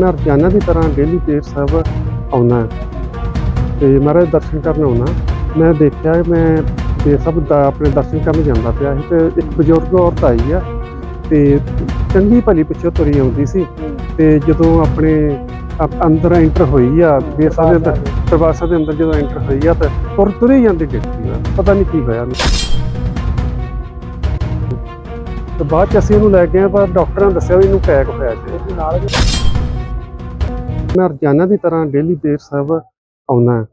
ਮੈਂ ਰੋਜ਼ਾਨਾ ਦੀ ਤਰ੍ਹਾਂ ਡੇਲੀ ਪੇਟ ਸਾਹਿਬ ਆਉਣਾ ਤੇ ਮਹਾਰਾਜ ਦਰਸ਼ਨ ਕਰਨ ਆਉਣਾ ਮੈਂ ਦੇਖਿਆ ਮੈਂ ਦੇ ਸਭ ਦਾ ਆਪਣੇ ਦਰਸ਼ਨ ਕਰਨ ਜਾਂਦਾ ਪਿਆ ਸੀ ਤੇ ਇੱਕ ਬਜ਼ੁਰਗ ਔਰਤ ਆਈ ਆ ਤੇ ਚੰਗੀ ਭਲੀ ਪਿੱਛੋਂ ਤੁਰੀ ਆਉਂਦੀ ਸੀ। ਤੇ ਜਦੋਂ ਆਪਣੇ ਅੰਦਰ ਐਂਟਰ ਹੋਈ ਆ, ਬੇਸਾ ਦੇ ਅੰਦਰ ਦਰਵਾਜ਼ੇ ਦੇ ਅੰਦਰ ਜਦੋਂ ਐਂਟਰ ਹੋਈ ਆ ਤਾਂ ਤੁਰ ਤੁਰੀ ਜਾਂਦੀ ਡਿੱਗੀ ਆ। ਪਤਾ ਨਹੀਂ ਕੀ ਹੋਇਆ। ਉਹਨੂੰ ਤੇ ਬਾਅਦ ਚ ਅਸੀਂ ਉਹਨੂੰ ਲੈ ਗਏ ਪਰ ਡਾਕਟਰਾਂ ਨੇ ਦੱਸਿਆ ਵੀ ਇਹਨੂੰ ਅਟੈਕ ਹੋਇਆ ਸੀ। ਨਾਲ ਮੈਂ ਰੋਜ਼ਾਨਾ ਦੀ ਤਰ੍ਹਾਂ ਡੇਲੀ ਬੇਰ ਸਾਹਿਬ ਆਉਣਾ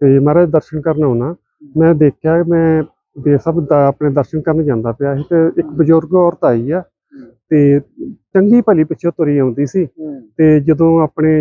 ਤੇ ਮਹਾਰਾਜ ਦਰਸ਼ਨ ਕਰਨ ਆਉਣਾ ਮੈਂ ਦੇਖਿਆ ਮੈਂ ਬੇਰ ਸਾਹਿਬ ਦਾ ਆਪਣੇ ਦਰਸ਼ਨ ਕਰਨ ਜਾਂਦਾ ਪਿਆ ਸੀ ਤੇ ਇੱਕ ਬਜ਼ੁਰਗ ਔਰਤ ਆਈ ਆ ਤੇ ਚੰਗੀ ਭਲੀ ਪਿੱਛੋਂ ਤੁਰੀ ਆਉਂਦੀ ਸੀ ਤੇ ਜਦੋਂ ਆਪਣੇ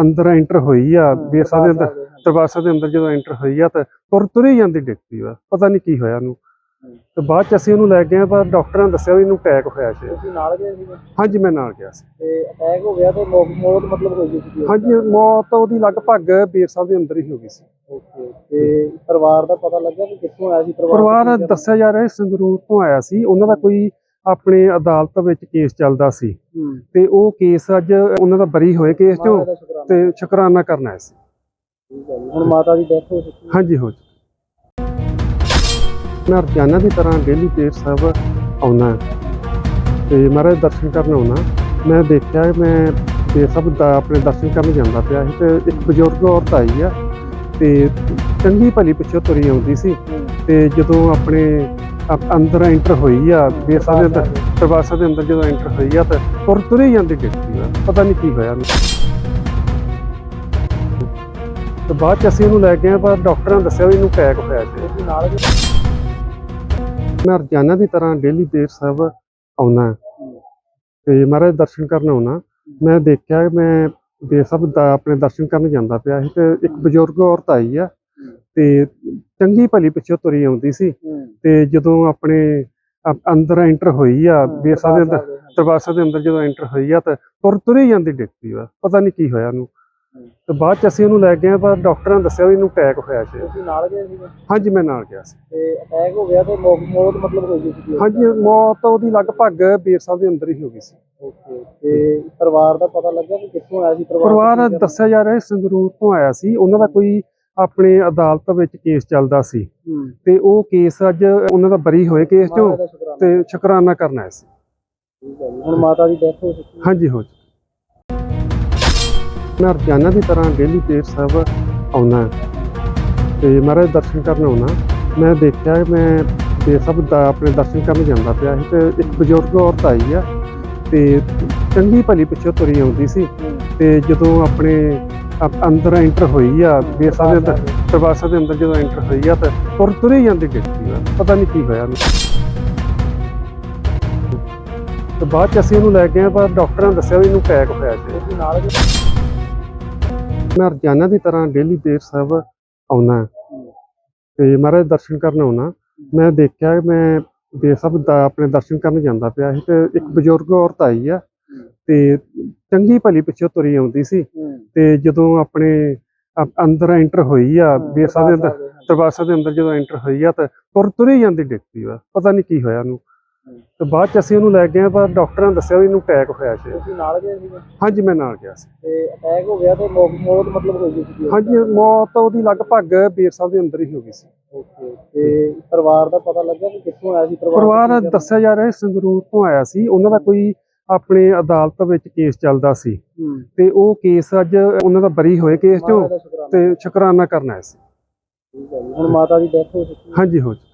ਅੰਦਰ ਐਂਟਰ ਹੋਈ ਆ ਬੇਰ ਸਾਹਿਬ ਦੇ ਅੰਦਰ ਦਰਵਾਜ਼ੇ ਦੇ ਅੰਦਰ। ਜਦੋਂ ਐਂਟਰ ਹੋਈ ਆ ਤਾਂ ਤੁਰ ਤੁਰੀ ਜਾਂਦੀ ਡਿੱਗ ਪਈ ਆ ਪਤਾ ਨਹੀਂ ਕੀ ਹੋਇਆ ਉਹਨੂੰ। ਤੇ ਬਾਅਦ ਚ ਅਸੀਂ ਉਹਨੂੰ ਲੈ ਗਏ ਪਰ ਡਾਕਟਰਾਂ ਨੇ ਦੱਸਿਆ ਵੀ ਇਹਨੂੰ ਅਟੈਕ ਹੋਇਆ ਸੀ। ਤੁਸੀਂ ਨਾਲ ਗਏ ਸੀ? ਹਾਂਜੀ ਮੈਂ ਨਾਲ ਗਿਆ ਸੀ। ਤੇ ਅਟੈਕ ਹੋ ਗਿਆ ਤੇ ਮੌਤ ਮੌਤ ਮਤਲਬ ਹੋ ਗਈ ਸੀ? ਹਾਂਜੀ ਮੌਤ ਉਹਦੀ ਲਗਭਗ ਬੇਰ ਸਾਹਿਬ ਦੇ ਅੰਦਰ ਹੀ ਹੋ ਗਈ ਸੀ। ਓਕੇ ਤੇ ਪਰਿਵਾਰ ਦਾ ਪਤਾ ਲੱਗਾ ਕਿ ਕਿੱਥੋਂ ਆਇਆ ਸੀ? ਪਰਿਵਾਰ ਕਿੱਥੇ ਦੱਸਿਆ ਜਾ ਰਿਹਾ ਸੰਗਰੂਰ ਤੋਂ ਆਇਆ ਸੀ। ਉਹਨਾਂ ਦਾ ਕੋਈ ਆਪਣੇ ਅਦਾਲਤ ਵਿੱਚ ਕੇਸ ਚੱਲਦਾ ਸੀ। ਤੇ ਉਹ ਕੇਸ ਅੱਜ ਉਹਨਾਂ ਦਾ ਬਰੀ ਹੋਏ ਕੇਸ ਚੋਂ ਤੇ ਸ਼ੁਕਰਾਨਾ ਕਰਨਾ ਆਇਆ ਸੀ। ਹੁਣ ਮਾਤਾ ਦੀ ਡੈਥ ਹੋ ਚੁੱਕੀ ਹੈ। ਹਾਂਜੀ ਹੋ। ਮੈਂ ਰੋਜ਼ਾਨਾ ਦੀ ਤਰ੍ਹਾਂ ਡੇਲੀ ਪੇਟ ਸਾਹਿਬ ਆਉਣਾ ਤੇ ਮਹਾਰਾਜ ਦਰਸ਼ਨ ਕਰਨ ਆਉਣਾ ਮੈਂ ਦੇਖਿਆ ਮੈਂ ਬੇਰ ਸਾਹਿਬ ਦਾ ਆਪਣੇ ਦਰਸ਼ਨ ਕਰਨ ਜਾਂਦਾ ਪਿਆ ਸੀ ਤੇ ਇੱਕ ਬਜ਼ੁਰਗ ਔਰਤ ਆਈ ਆ ਤੇ ਚੰਗੀ ਭਲੀ ਪਿੱਛੋਂ ਤੁਰੀ ਆਉਂਦੀ ਸੀ ਤੇ ਜਦੋਂ ਆਪਣੇ ਅੰਦਰ ਐਂਟਰ ਹੋਈ ਆ ਬੇਰ ਦੇ ਅੰਦਰ ਦਰਵਾਜ਼ੇ ਦੇ ਅੰਦਰ ਜਦੋਂ ਐਂਟਰ ਹੋਈ ਆ ਤਾਂ ਤੁਰ ਤੁਰੇ ਜਾਂਦੀ ਡਿੱਗ ਪਈ ਆ ਪਤਾ ਨਹੀਂ ਕੀ ਹੋਇਆ। ਉਹਨੂੰ ਤੇ ਬਾਅਦ ਚ ਅਸੀਂ ਉਹਨੂੰ ਲੈ ਗਏ ਪਰ ਡਾਕਟਰਾਂ ਨੇ ਦੱਸਿਆ ਵੀ ਇਹਨੂੰ ਅਟੈਕ ਹੋਇਆ ਸੀ। ਨਾਲ ਮੈਂ ਰੋਜ਼ਾਨਾ ਦੀ ਤਰ੍ਹਾਂ ਡੇਲੀ ਬੇਰ ਸਾਹਿਬ ਆਉਣਾ ਤੇ ਮਹਾਰਾਜ ਦਰਸ਼ਨ ਕਰਨ ਆਉਣਾ ਮੈਂ ਦੇਖਿਆ ਮੈਂ ਬੇਰ ਸਾਹਿਬ ਦਾ ਆਪਣੇ ਦਰਸ਼ਨ ਕਰਨ ਜਾਂਦਾ ਪਿਆ ਸੀ ਤੇ ਇੱਕ ਬਜ਼ੁਰਗ ਔਰਤ ਆਈ ਆ ਤੇ ਚੰਗੀ ਭਲੀ ਪਿੱਛੋਂ ਤੁਰੀ ਆਉਂਦੀ ਸੀ ਹੂੰ ਤੇ ਜਦੋਂ ਆਪਣੇ ਅੰਦਰ ਐਂਟਰ ਹੋਈ ਆ ਬੇਰ ਸਾਹਿਬ ਦੇ ਅੰਦਰ ਦਰਵਾਜ਼ੇ ਦੇ ਅੰਦਰ। ਜਦੋਂ ਐਂਟਰ ਹੋਈ ਆ ਤਾਂ ਤੁਰ ਤੁਰੀ ਜਾਂਦੀ ਡਿੱਗ ਪਈ ਆ ਪਤਾ ਨਹੀਂ ਕੀ ਹੋਇਆ ਉਹਨੂੰ। ਤੇ ਬਾਅਦ ਚ ਅਸੀਂ ਉਹਨੂੰ ਲੈ ਗਏ ਪਰ ਡਾਕਟਰਾਂ ਨੇ ਦੱਸਿਆ ਵੀ ਇਹਨੂੰ ਅਟੈਕ ਹੋਇਆ ਸੀ। ਤੁਸੀਂ ਨਾਲ ਗਏ ਸੀ ਹਾਂਜੀ ਮੈਂ ਨਾਲ ਗਿਆ ਸੀ। ਤੇ ਅਟੈਕ ਹੋ ਗਿਆ ਤੇ ਮੌਤ ਮੌਤ ਮਤਲਬ ਹੋ ਗਈ ਸੀ ਹਾਂਜੀ ਮੌਤ ਉਹਦੀ ਲਗਭਗ ਬੇਰ ਸਾਹਿਬ ਦੇ ਅੰਦਰ ਹੀ ਹੋ ਗਈ ਸੀ। ਓਕੇ ਤੇ ਪਰਿਵਾਰ ਦਾ ਪਤਾ ਲੱਗਾ ਕਿ ਕਿੱਥੋਂ ਆਇਆ ਸੀ? ਪਰਿਵਾਰ ਕਿੱਥੇ ਦੱਸਿਆ ਜਾ ਰਿਹਾ ਸੰਗਰੂਰ ਤੋਂ ਆਇਆ ਸੀ। ਉਹਨਾਂ ਦਾ ਕੋਈ ਆਪਣੇ ਅਦਾਲਤ ਵਿੱਚ ਕੇਸ ਚੱਲਦਾ ਸੀ। ਹੂੰ। ਤੇ ਉਹ ਕੇਸ ਅੱਜ ਉਹਨਾਂ ਦਾ ਬਰੀ ਹੋਏ ਕੇਸ ਚੋਂ ਮਾਤਾ ਦਾ ਸ਼ੁਕਰਾਨਾ। ਤੇ ਸ਼ੁਕਰਾਨਾ ਕਰਨਾ ਆਇਆ ਸੀ। ਠੀਕ ਹੈ ਜੀ। ਹੁਣ ਮਾਤਾ ਦੀ ਡੈਥ ਹੋ ਚੁੱਕੀ ਹੈ। ਹਾਂਜੀ ਹੋ ਚੁੱਕੀ। ਮੈਂ ਰੋਜ਼ਾਨਾ ਦੀ ਤਰ੍ਹਾਂ ਡੇਲੀ ਪੇਟ ਸਾਹਿਬ ਆਉਣਾ ਤੇ ਮਹਾਰਾਜ ਦਰਸ਼ਨ ਕਰਨ ਆਉਣਾ ਮੈਂ ਦੇਖਿਆ ਮੈਂ ਬੇਰ ਸਾਹਿਬ ਦਾ ਆਪਣੇ ਦਰਸ਼ਨ ਕਰਨ ਜਾਂਦਾ ਪਿਆ ਸੀ ਤੇ ਇੱਕ ਬਜ਼ੁਰਗ ਔਰਤ ਆਈ ਆ ਤੇ ਚੰਗੀ ਭਲੀ ਪਿੱਛੋਂ ਤੁਰੀ ਆਉਂਦੀ ਸੀ। ਹੂੰ ਤੇ ਜਦੋਂ ਆਪਣੇ ਅੰਦਰ ਐਂਟਰ ਹੋਈ ਆ ਬੇਰ ਸਾਹਿਬ ਦੇ ਅੰਦਰ, ਦਰਵਾਜ਼ੇ ਦੇ ਅੰਦਰ ਜਦੋਂ ਐਂਟਰ ਹੋਈ ਆ ਤਾਂ ਔਰ ਤੁਰੀ ਜਾਂਦੀ ਡਿੱਗ ਪਈ ਆ ਪਤਾ ਨਹੀਂ ਕੀ ਹੋਇਆ। ਉਹਨੂੰ ਤੇ ਬਾਅਦ ਚ ਅਸੀਂ ਉਹਨੂੰ ਲੈ ਗਏ ਪਰ ਡਾਕਟਰਾਂ ਨੇ ਦੱਸਿਆ ਵੀ ਇਹਨੂੰ ਅਟੈਕ ਹੋਇਆ ਸੀ। ਨਾਲ ਮੈਂ ਰੋਜ਼ਾਨਾ ਦੀ ਤਰ੍ਹਾਂ ਡੇਲੀ ਬੇਰ ਸਾਹਿਬ ਆਉਣਾ ਤੇ ਮਹਾਰਾਜ ਦਰਸ਼ਨ ਕਰਨ ਆਉਣਾ ਮੈਂ ਦੇਖਿਆ ਮੈਂ ਬੇਰ ਸਾਹਿਬ ਦਾ ਆਪਣੇ ਦਰਸ਼ਨ ਕਰਨ ਜਾਂਦਾ ਪਿਆ ਸੀ ਤੇ ਇੱਕ ਬਜ਼ੁਰਗ ਔਰਤ ਆਈ ਆ ਤੇ ਚੰਗੀ ਭਲੀ ਪਿੱਛੇ ਤੁਰੀ ਆਉਂਦੀ ਸੀ। ਤੇ ਜਦੋਂ ਆਪਣੇ ਅੰਦਰ ਐਂਟਰ ਹੋਈ ਆ ਬੇਰ ਸਾਹਿਬ ਦੇ ਅੰਦਰ ਦਰਵਾਜ਼ੇ ਦੇ ਅੰਦਰ ਜਦੋਂ ਐਂਟਰ ਹੋਈ ਆ ਤਾਂ ਤੁਰ ਤੁਰੀ ਜਾਂਦੀ ਡਿੱਗਦੀ ਵਾ ਪਤਾ ਨਹੀਂ ਕੀ ਹੋਇਆ ਉਹਨੂੰ। ਤੇ ਬਾਅਦ ਚ ਅਸੀਂ ਉਹਨੂੰ ਲੈ ਗਏ ਪਰ ਡਾਕਟਰਾਂ ਨੇ ਦੱਸਿਆ ਵੀ ਇਹਨੂੰ ਅਟੈਕ ਹੋਇਆ ਸੀ। ਤੁਸੀਂ ਨਾਲ ਗਏ ਸੀ ਹਾਂਜੀ ਮੈਂ ਨਾਲ ਗਿਆ ਸੀ। ਤੇ ਅਟੈਕ ਹੋ ਗਿਆ ਤੇ ਮੌਤ ਮੌਤ ਮਤਲਬ ਹੋ ਗਈ ਸੀ। ਹਾਂਜੀ ਮੌਤ ਉਹਦੀ ਲਗਭਗ ਬੇਰ ਸਾਹਿਬ ਦੇ ਅੰਦਰ ਹੀ ਹੋ ਗਈ ਸੀ। ਓਕੇ ਤੇ ਪਰਿਵਾਰ ਦਾ ਪਤਾ ਲੱਗਾ ਕਿ ਕਿੱਥੋਂ ਆਇਆ ਸੀ? ਪਰਿਵਾਰ ਕਿੱਥੇ ਦੱਸਿਆ ਜਾ ਰਿਹਾ ਸੰਗਰੂਰ ਤੋਂ ਆਇਆ ਸੀ। ਉਹਨਾਂ ਦਾ ਕੋਈ ਆਪਣੇ ਅਦਾਲਤ ਵਿੱਚ ਕੇਸ ਚੱਲਦਾ ਸੀ। ਤੇ ਉਹ ਕੇਸ ਅੱਜ ਉਹਨਾਂ ਦਾ ਬਰੀ ਹੋਏ ਕੇਸ ਚੋਂ ਤੇ ਸ਼ੁਕਰਾਨਾ ਕਰਨਾ ਸੀ। ਠੀਕ ਹੈ ਜੀ। ਹੁਣ ਮਾਤਾ ਦੀ ਡੈਥ ਹੋ ਚੁੱਕੀ ਹਾਂਜੀ ਹੋ ਚੁੱਕੀ।